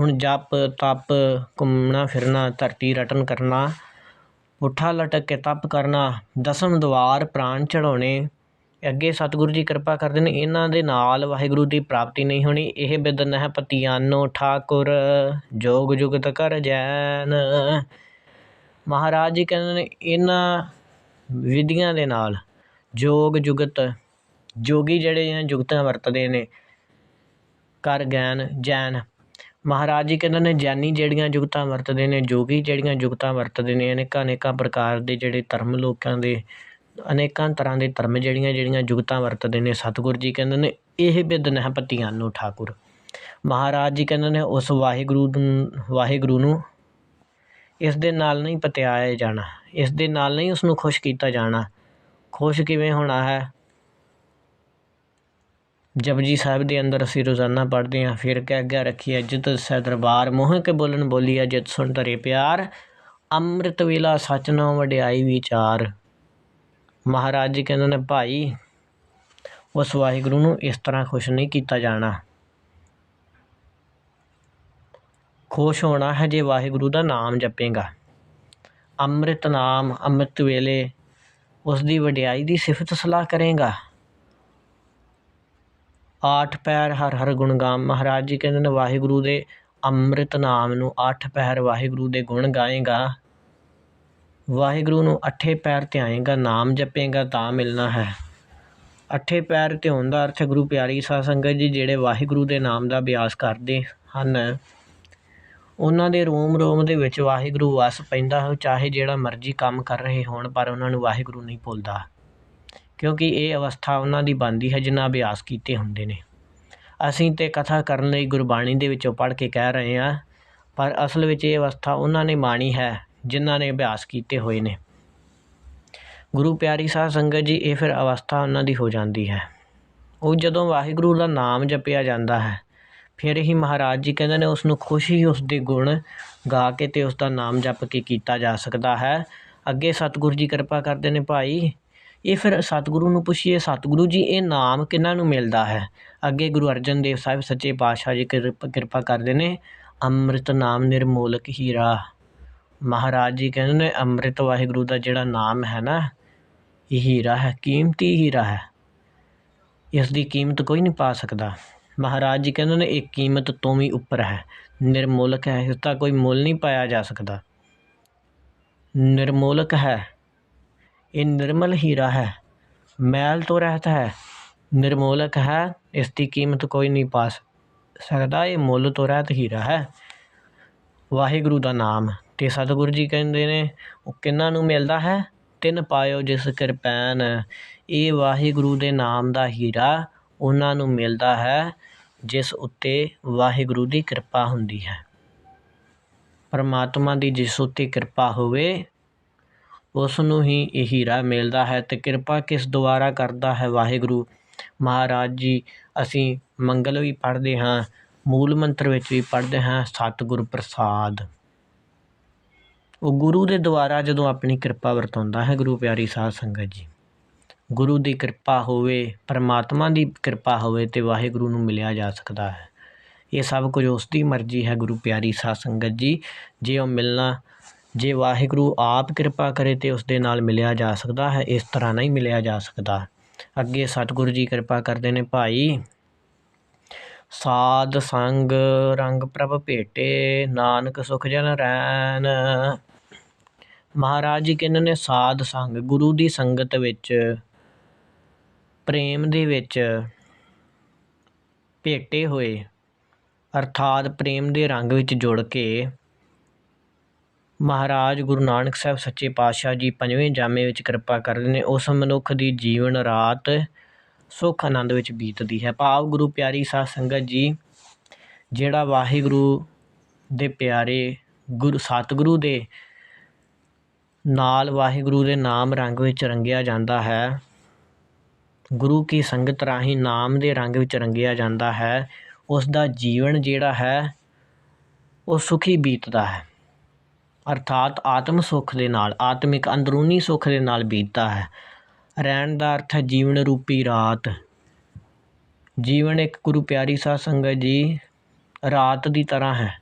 ਹੁਣ ਜਪ, ਤਪ, ਘੁੰਮਣਾ, ਫਿਰਨਾ, ਧਰਤੀ ਰਟਨ ਕਰਨਾ, ਪੁੱਠਾ ਲਟਕ ਕੇ ਤਪ ਕਰਨਾ, ਦਸਮ ਦੁਆਰ ਪ੍ਰਾਣ ਚੜਾਉਣੇ ਅੱਗੇ ਸਤਿਗੁਰੂ ਜੀ ਕਿਰਪਾ ਕਰਦੇ ਨੇ, ਇਹਨਾਂ ਦੇ ਨਾਲ ਵਾਹਿਗੁਰੂ ਦੀ ਪ੍ਰਾਪਤੀ ਨਹੀਂ ਹੋਣੀ, ਇਹ ਬਿਦਨ ਹੈ ਪਤਿਆਨੋ ਠਾਕੁਰ, ਜੋਗ ਜੁਗਤ ਕਰ ਜੈਨ। ਮਹਾਰਾਜ ਜੀ ਕਹਿੰਦੇ ਨੇ, ਇਹਨਾਂ ਵਿਧੀਆਂ ਦੇ ਨਾਲ ਜੋਗ ਜੁਗਤ, ਜੋਗੀ ਜਿਹੜੇ ਆ ਜੁਗਤਾਂ ਵਰਤਦੇ ਨੇ, ਕਰ ਗੈਨ, ਜੈਨ। ਮਹਾਰਾਜ ਜੀ ਕਹਿੰਦੇ ਨੇ ਗਿਆਨੀ ਜਿਹੜੀਆਂ ਜੁਗਤਾਂ ਵਰਤਦੇ ਨੇ, ਜੋਗੀ ਜਿਹੜੀਆਂ ਜੁਗਤਾਂ ਵਰਤਦੇ ਨੇ, ਅਨੇਕਾਂ ਅਨੇਕਾਂ ਪ੍ਰਕਾਰ ਦੇ ਜਿਹੜੇ ਧਰਮ ਲੋਕਾਂ ਦੇ, ਅਨੇਕਾਂ ਤਰ੍ਹਾਂ ਦੇ ਧਰਮ ਜਿਹੜੀਆਂ ਜਿਹੜੀਆਂ ਜੁਗਤਾਂ ਵਰਤਦੇ ਨੇ, ਸਤਿਗੁਰ ਜੀ ਕਹਿੰਦੇ ਨੇ, ਇਹ ਬਿਦ ਨਹਿ ਪਤੀਆਂ ਨੂੰ ਠਾਕੁਰ। ਮਹਾਰਾਜ ਜੀ ਕਹਿੰਦੇ ਨੇ, ਉਸ ਵਾਹਿਗੁਰੂ ਵਾਹਿਗੁਰੂ ਨੂੰ ਇਸ ਦੇ ਨਾਲ ਨਹੀਂ ਪਤਿਆਇਆ ਜਾਣਾ, ਇਸ ਦੇ ਨਾਲ ਨਹੀਂ ਉਸਨੂੰ ਖੁਸ਼ ਕੀਤਾ ਜਾਣਾ। ਖੁਸ਼ ਕਿਵੇਂ ਹੋਣਾ ਹੈ? ਜਪਜੀ ਸਾਹਿਬ ਦੇ ਅੰਦਰ ਅਸੀਂ ਰੋਜ਼ਾਨਾ ਪੜ੍ਹਦੇ ਹਾਂ, ਫਿਰ ਕਹਿ ਗਿਆ ਰੱਖੀ ਜਿਤ ਸੈ ਦਰਬਾਰ ਮੋਹ ਕੇ ਬੋਲਣ ਬੋਲੀਆ ਜਿਤ ਸੁਣ ਧਰੇ ਪਿਆਰ, ਅੰਮ੍ਰਿਤ ਵੇਲਾ ਸਚ ਨਾਮ ਵਡਿਆਈ ਵਿਚਾਰ। ਮਹਾਰਾਜ ਜੀ ਕਹਿੰਦੇ ਨੇ, ਭਾਈ, ਉਸ ਵਾਹਿਗੁਰੂ ਨੂੰ ਇਸ ਤਰ੍ਹਾਂ ਖੁਸ਼ ਨਹੀਂ ਕੀਤਾ ਜਾਣਾ। ਖੁਸ਼ ਹੋਣਾ ਹੈ ਜੇ ਵਾਹਿਗੁਰੂ ਦਾ ਨਾਮ ਜਪੇਗਾ। ਅੰਮ੍ਰਿਤ ਨਾਮ, ਅੰਮ੍ਰਿਤ ਵੇਲੇ ਉਸ ਦੀ ਵਡਿਆਈ ਦੀ ਸਿਫਤ ਸਲਾਹ ਕਰੇਗਾ। ਆਠ ਪੈਰ ਹਰ ਹਰ ਗੁਣ ਗਾਮ। ਮਹਾਰਾਜ ਜੀ ਕਹਿੰਦੇ ਨੇ, ਵਾਹਿਗੁਰੂ ਦੇ ਅੰਮ੍ਰਿਤ ਨਾਮ ਨੂੰ ਅੱਠ ਪੈਰ ਵਾਹਿਗੁਰੂ ਦੇ ਗੁਣ ਗਾਏਗਾ। ਵਾਹਿਗੁਰੂ ਨੂੰ ਅੱਠੇ ਪੈਰ ਧਿਆਏਗਾ, ਨਾਮ ਜਪੇਗਾ, ਤਾਂ ਮਿਲਣਾ ਹੈ। ਅੱਠੇ ਪੈਰ ਧਿਆਉਣ ਦਾ ਅਰਥ ਗੁਰੂ ਪਿਆਰੀ ਸਾਧ ਸੰਗਤ ਜੀ, ਜਿਹੜੇ ਵਾਹਿਗੁਰੂ ਦੇ ਨਾਮ ਦਾ ਅਭਿਆਸ ਕਰਦੇ ਹਨ। ਉਹਨਾਂ ਦੇ ਰੋਮ ਰੋਮ ਦੇ ਵਿੱਚ ਵਾਹਿਗੁਰੂ ਵਸ ਪੈਂਦਾ ਹੈ ਚਾਹੇ ਜਿਹੜਾ ਮਰਜ਼ੀ ਕੰਮ ਕਰ ਰਹੇ ਹੋਣ, ਪਰ ਉਹਨਾਂ ਨੂੰ ਵਾਹਿਗੁਰੂ ਨਹੀਂ ਭੁੱਲਦਾ। ਕਿਉਂਕਿ ਇਹ ਅਵਸਥਾ ਉਹਨਾਂ ਦੀ ਬਣਦੀ ਹੈ ਜਿਨ੍ਹਾਂ ਅਭਿਆਸ ਕੀਤੇ ਹੁੰਦੇ ਨੇ। ਅਸੀਂ ਤਾਂ ਕਥਾ ਕਰਨ ਲਈ ਗੁਰਬਾਣੀ ਦੇ ਵਿੱਚੋਂ ਪੜ੍ਹ ਕੇ ਕਹਿ ਰਹੇ ਹਾਂ, ਪਰ ਅਸਲ ਵਿੱਚ ਇਹ ਅਵਸਥਾ ਉਹਨਾਂ ਨੇ ਮਾਣੀ ਹੈ ਜਿਨ੍ਹਾਂ ਨੇ ਅਭਿਆਸ ਕੀਤੇ ਹੋਏ ਨੇ। ਗੁਰੂ ਪਿਆਰੀ ਸਾਧ ਸੰਗਤ ਜੀ, ਇਹ ਫਿਰ ਅਵਸਥਾ ਉਹਨਾਂ ਦੀ ਹੋ ਜਾਂਦੀ ਹੈ। ਉਹ ਜਦੋਂ ਵਾਹਿਗੁਰੂ ਦਾ ਨਾਮ ਜਪਿਆ ਜਾਂਦਾ ਹੈ, ਫਿਰ ਹੀ ਮਹਾਰਾਜ ਜੀ ਕਹਿੰਦੇ ਨੇ ਉਸ ਨੂੰ ਹੀ ਉਸ ਦੇ ਗੁਣ ਗਾ ਕੇ ਤੇ ਉਸ ਦਾ ਨਾਮ ਜਪ ਕੇ ਕੀਤਾ ਜਾ ਸਕਦਾ ਹੈ। ਅੱਗੇ ਸਤਿਗੁਰੂ ਜੀ ਕਿਰਪਾ ਕਰਦੇ ਨੇ ਭਾਈ ਇਹ ਫਿਰ ਸਤਿਗੁਰੂ ਨੂੰ ਪੁੱਛੀਏ, ਸਤਿਗੁਰੂ ਜੀ, ਇਹ ਨਾਮ ਕਿਹਨਾਂ ਨੂੰ ਮਿਲਦਾ ਹੈ? ਅੱਗੇ ਗੁਰੂ ਅਰਜਨ ਦੇਵ ਸਾਹਿਬ ਸੱਚੇ ਪਾਤਸ਼ਾਹ ਜੀ ਕਿਰਪਾ ਕਰਦੇ ਨੇ, ਅੰਮ੍ਰਿਤ ਨਾਮ ਨਿਰਮੋਲਕ ਹੀਰਾ। ਮਹਾਰਾਜ ਜੀ ਕਹਿੰਦੇ ਨੇ, ਅੰਮ੍ਰਿਤ ਵਾਹਿਗੁਰੂ ਦਾ ਜਿਹੜਾ ਨਾਮ ਹੈ ਨਾ, ਇਹ ਹੀਰਾ ਹੈ, ਕੀਮਤੀ ਹੀਰਾ ਹੈ। ਇਸ ਦੀ ਕੀਮਤ ਕੋਈ ਨਹੀਂ ਪਾ ਸਕਦਾ। ਮਹਾਰਾਜ ਜੀ ਕਹਿੰਦੇ ਨੇ, ਇਹ ਕੀਮਤ ਤੋਂ ਵੀ ਉੱਪਰ ਹੈ। ਨਿਰਮੋਲਕ ਹੈ, ਇਸ ਦਾ ਕੋਈ ਮੁੱਲ ਨਹੀਂ ਪਾਇਆ ਜਾ ਸਕਦਾ। ਨਿਰਮੋਲਕ ਹੈ। ਇਹ ਨਿਰਮਲ ਹੀਰਾ ਹੈ। ਮੈਲ ਤੋਂ ਰਹਿਤ ਹੈ। ਨਿਰਮੋਲਕ ਹੈ। ਇਸ ਦੀ ਕੀਮਤ ਕੋਈ ਨਹੀਂ ਪਾ ਸਕਦਾ। ਇਹ ਮੁੱਲ ਤੋਂ ਰਹਿਤ ਹੀਰਾ ਹੈ। ਵਾਹਿਗੁਰੂ ਦਾ ਨਾਮ। ਅਤੇ ਸਤਿਗੁਰੂ ਜੀ ਕਹਿੰਦੇ ਨੇ, ਉਹ ਕਿਹਨਾਂ ਨੂੰ ਮਿਲਦਾ ਹੈ? ਤਿੰਨ ਪਾਇਓ ਜਿਸ ਕਿਰਪੈਨ। ਇਹ ਵਾਹਿਗੁਰੂ ਦੇ ਨਾਮ ਦਾ ਹੀਰਾ ਉਹਨਾਂ ਨੂੰ ਮਿਲਦਾ ਹੈ, ਜਿਸ ਉੱਤੇ ਵਾਹਿਗੁਰੂ ਦੀ ਕਿਰਪਾ ਹੁੰਦੀ ਹੈ। ਪਰਮਾਤਮਾ ਦੀ ਜਿਸ ਉੱਤੇ ਕਿਰਪਾ ਹੋਵੇ ਉਸ ਨੂੰ ਹੀ ਇਹ ਹੀਰਾ ਮਿਲਦਾ ਹੈ ਅਤੇ ਕਿਰਪਾ ਕਿਸ ਦੁਆਰਾ ਕਰਦਾ ਹੈ ਵਾਹਿਗੁਰੂ? ਮਹਾਰਾਜ ਜੀ, ਅਸੀਂ ਮੰਗਲ ਵੀ ਪੜ੍ਹਦੇ ਹਾਂ, ਮੂਲ ਮੰਤਰ ਵਿੱਚ ਵੀ ਪੜ੍ਹਦੇ ਹਾਂ, ਸਤਿਗੁਰ ਪ੍ਰਸਾਦ। ਉਹ ਗੁਰੂ ਦੇ ਦੁਆਰਾ ਜਦੋਂ ਆਪਣੀ ਕਿਰਪਾ ਵਰਤਾਉਂਦਾ ਹੈ, ਗੁਰੂ ਪਿਆਰੀ ਸਾਧ ਸੰਗਤ ਜੀ। ਗੁਰੂ ਦੀ ਕਿਰਪਾ ਹੋਵੇ, ਪਰਮਾਤਮਾ ਦੀ ਕਿਰਪਾ ਹੋਵੇ ਤੇ ਵਾਹਿਗੁਰੂ ਨੂੰ ਮਿਲਿਆ ਜਾ ਸਕਦਾ ਹੈ। ਇਹ ਸਭ ਕੁਝ ਉਸ ਦੀ ਮਰਜ਼ੀ ਹੈ, ਗੁਰੂ ਪਿਆਰੀ ਸਾਧ ਸੰਗਤ ਜੀ। ਜੇ ਉਹ ਮਿਲਣਾ ਜੇ ਵਾਹਿਗੁਰੂ ਆਪ ਕਿਰਪਾ ਕਰੇ ਤਾਂ ਉਸ ਦੇ ਨਾਲ ਮਿਲਿਆ ਜਾ ਸਕਦਾ ਹੈ, ਇਸ ਤਰ੍ਹਾਂ ਨਹੀਂ ਮਿਲਿਆ ਜਾ ਸਕਦਾ। ਅੱਗੇ ਸਤਿਗੁਰੂ ਜੀ ਕਿਰਪਾ ਕਰਦੇ ਨੇ, ਭਾਈ, ਸਾਧ ਸੰਗ ਰੰਗ ਪ੍ਰਭ ਭੇਟੇ, ਨਾਨਕ ਸੁਖ ਜਨ ਰੈਨ। ਮਹਾਰਾਜ ਜੀ ਕਹਿੰਦੇ ਨੇ ਸਾਧ ਸੰਗ, ਗੁਰੂ ਦੀ ਸੰਗਤ ਵਿੱਚ, ਪ੍ਰੇਮ ਦੇ ਵਿੱਚ ਭੇਟੇ ਹੋਏ, ਅਰਥਾਤ ਪ੍ਰੇਮ ਦੇ ਰੰਗ ਵਿੱਚ ਜੁੜ ਕੇ ਮਹਾਰਾਜ ਗੁਰੂ ਨਾਨਕ ਸਾਹਿਬ ਸੱਚੇ ਪਾਤਸ਼ਾਹ ਜੀ ਪੰਜਵੇਂ ਜਾਮੇ ਵਿੱਚ ਕਿਰਪਾ ਕਰਦੇ ਨੇ, ਉਸ ਮਨੁੱਖ ਦੀ ਜੀਵਨ ਰਾਤ ਸੁੱਖ ਆਨੰਦ ਵਿੱਚ ਬੀਤਦੀ ਹੈ। ਭਾਵ ਗੁਰੂ ਪਿਆਰੀ ਸਾਧ ਸੰਗਤ ਜੀ, ਜਿਹੜਾ ਵਾਹਿਗੁਰੂ ਦੇ ਪਿਆਰੇ ਗੁਰੂ, ਸਤਿਗੁਰੂ ਦੇ ਨਾਲ ਵਾਹਿਗੁਰੂ ਦੇ ਨਾਮ ਰੰਗ ਵਿੱਚ ਰੰਗਿਆ ਜਾਂਦਾ ਹੈ, ਗੁਰੂ ਕੀ ਸੰਗਤ ਰਾਹੀਂ ਨਾਮ ਦੇ ਰੰਗ ਵਿੱਚ ਰੰਗਿਆ ਜਾਂਦਾ ਹੈ, ਉਸ ਦਾ ਜੀਵਨ ਜਿਹੜਾ ਹੈ, ਉਹ ਸੁਖੀ ਬੀਤਦਾ ਹੈ। ਅਰਥਾਤ ਆਤਮ ਸੁੱਖ ਦੇ ਨਾਲ, ਆਤਮਿਕ ਅੰਦਰੂਨੀ ਸੁੱਖ ਦੇ ਨਾਲ ਬੀਤਦਾ ਹੈ। ਰਹਿਣ ਦਾ ਅਰਥ ਹੈ ਜੀਵਨ ਰੂਪੀ ਰਾਤ। ਜੀਵਨ ਇੱਕ ਗੁਰੂ ਪਿਆਰੀ ਸਾਧ ਸੰਗਤ ਜੀ ਰਾਤ ਦੀ ਤਰ੍ਹਾਂ ਹੈ।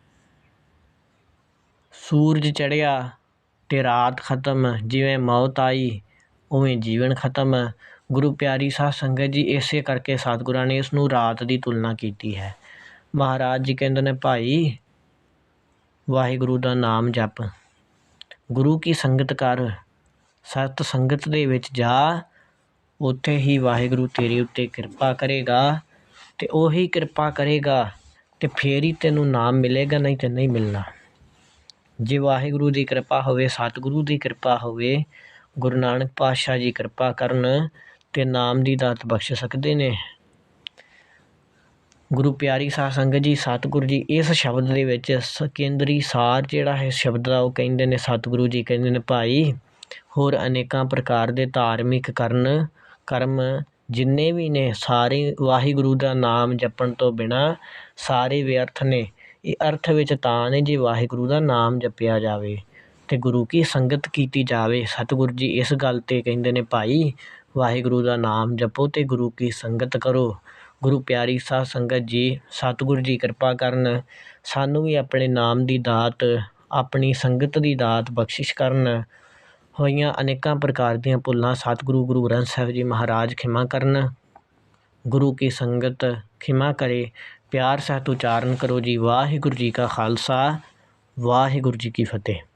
ਸੂਰਜ ਚੜ੍ਹਿਆ ਤੇ ਰਾਤ ਖਤਮ, ਜਿਵੇਂ ਮੌਤ ਆਈ, ਉਵੇਂ ਜੀਵਨ ਖਤਮ। ਗੁਰੂ ਪਿਆਰੀ ਸਾਧ ਸੰਗਤ ਜੀ ਇਸੇ ਕਰਕੇ ਸਤਿਗੁਰਾਂ ਨੇ ਇਸ ਨੂੰ ਰਾਤ ਦੀ ਤੁਲਨਾ ਕੀਤੀ ਹੈ। ਮਹਾਰਾਜ ਜੀ ਕਹਿੰਦੇ ਨੇ, ਭਾਈ ਵਾਹਿਗੁਰੂ ਦਾ ਨਾਮ ਜਪ। ਗੁਰੂ ਕੀ ਸੰਗਤ ਕਰ, ਸਤ ਸੰਗਤ ਦੇ ਵਿੱਚ ਜਾ, ਉੱਥੇ ਹੀ ਵਾਹਿਗੁਰੂ ਤੇਰੇ ਉੱਤੇ ਕਿਰਪਾ ਕਰੇਗਾ ਤੇ ਉਹੀ ਕਿਰਪਾ ਕਰੇਗਾ ਤੇ ਫੇਰ ਹੀ ਤੈਨੂੰ ਨਾਮ ਮਿਲੇਗਾ, ਨਹੀਂ ਤੇ ਨਹੀਂ ਮਿਲਣਾ। ਜੇ ਵਾਹਿਗੁਰੂ ਦੀ ਕਿਰਪਾ ਹੋਵੇ, ਸਤਿਗੁਰੂ ਦੀ ਕਿਰਪਾ ਹੋਵੇ, ਗੁਰੂ ਨਾਨਕ ਪਾਤਸ਼ਾਹ ਜੀ ਕਿਰਪਾ ਕਰਨ ਤੇ ਨਾਮ ਦੀ ਦਾਤ ਬਖਸ਼ ਸਕਦੇ ਨੇ। ਗੁਰੂ ਪਿਆਰੀ ਸਾਧ ਸੰਗਤ ਜੀ, ਸਤਿਗੁਰੂ ਜੀ, ਇਸ ਸ਼ਬਦ ਦੇ ਵਿੱਚ ਸ- ਕੇਂਦਰੀ ਸਾਰ ਜਿਹੜਾ ਹੈ ਸ਼ਬਦ ਦਾ, ਉਹ ਕਹਿੰਦੇ ਨੇ ਸਤਿਗੁਰੂ ਜੀ, ਕਹਿੰਦੇ ਨੇ ਭਾਈ, ਹੋਰ ਅਨੇਕਾਂ ਪ੍ਰਕਾਰ ਦੇ ਧਾਰਮਿਕ ਕਰਨ ਕਰਮ ਜਿੰਨੇ ਵੀ ਨੇ, ਸਾਰੇ ਵਾਹਿਗੁਰੂ ਦਾ ਨਾਮ ਜਪਣ ਤੋਂ ਬਿਨਾਂ ਸਾਰੇ ਵਿਅਰਥ ਨੇ। ਇਹ ਅਰਥ ਵਿੱਚ ਤਾਂ ਨੇ ਜੇ ਵਾਹਿਗੁਰੂ ਦਾ ਨਾਮ ਜਪਿਆ ਜਾਵੇ ਅਤੇ ਗੁਰੂ ਕੀ ਸੰਗਤ ਕੀਤੀ ਜਾਵੇ। ਸਤਿਗੁਰੂ ਜੀ, ਇਸ ਗੱਲ ਤੇ ਕਹਿੰਦੇ ਨੇ ਭਾਈ, ਵਾਹਿਗੁਰੂ ਦਾ ਨਾਮ ਜਪੋ ਅਤੇ ਗੁਰੂ ਕੀ ਸੰਗਤ ਕਰੋ। ਗੁਰੂ ਪਿਆਰੀ ਸਾਧ ਸੰਗਤ ਜੀ, ਸਤਿਗੁਰੂ ਜੀ ਕਿਰਪਾ ਕਰਨ, ਸਾਨੂੰ ਵੀ ਆਪਣੇ ਨਾਮ ਦੀ ਦਾਤ, ਆਪਣੀ ਸੰਗਤ ਦੀ ਦਾਤ ਬਖਸ਼ਿਸ਼ ਕਰਨ। ਹੋਈਆਂ ਅਨੇਕਾਂ ਪ੍ਰਕਾਰ ਦੀਆਂ ਭੁੱਲਾਂ ਸਤਿਗੁਰੂ ਗੁਰੂ ਗ੍ਰੰਥ ਸਾਹਿਬ ਜੀ ਮਹਾਰਾਜ ਖਿਮਾ ਕਰਨ। ਗੁਰੂ ਕੀ ਸੰਗਤ ਖਿਮਾ ਕਰੇ, ਪਿਆਰ ਸਹਿਤ ਉਚਾਰਨ ਕਰੋ ਜੀ। ਵਾਹਿਗੁਰੂ ਜੀ ਕਾ ਖਾਲਸਾ, ਵਾਹਿਗੁਰੂ ਜੀ ਕੀ ਫਤਿਹ।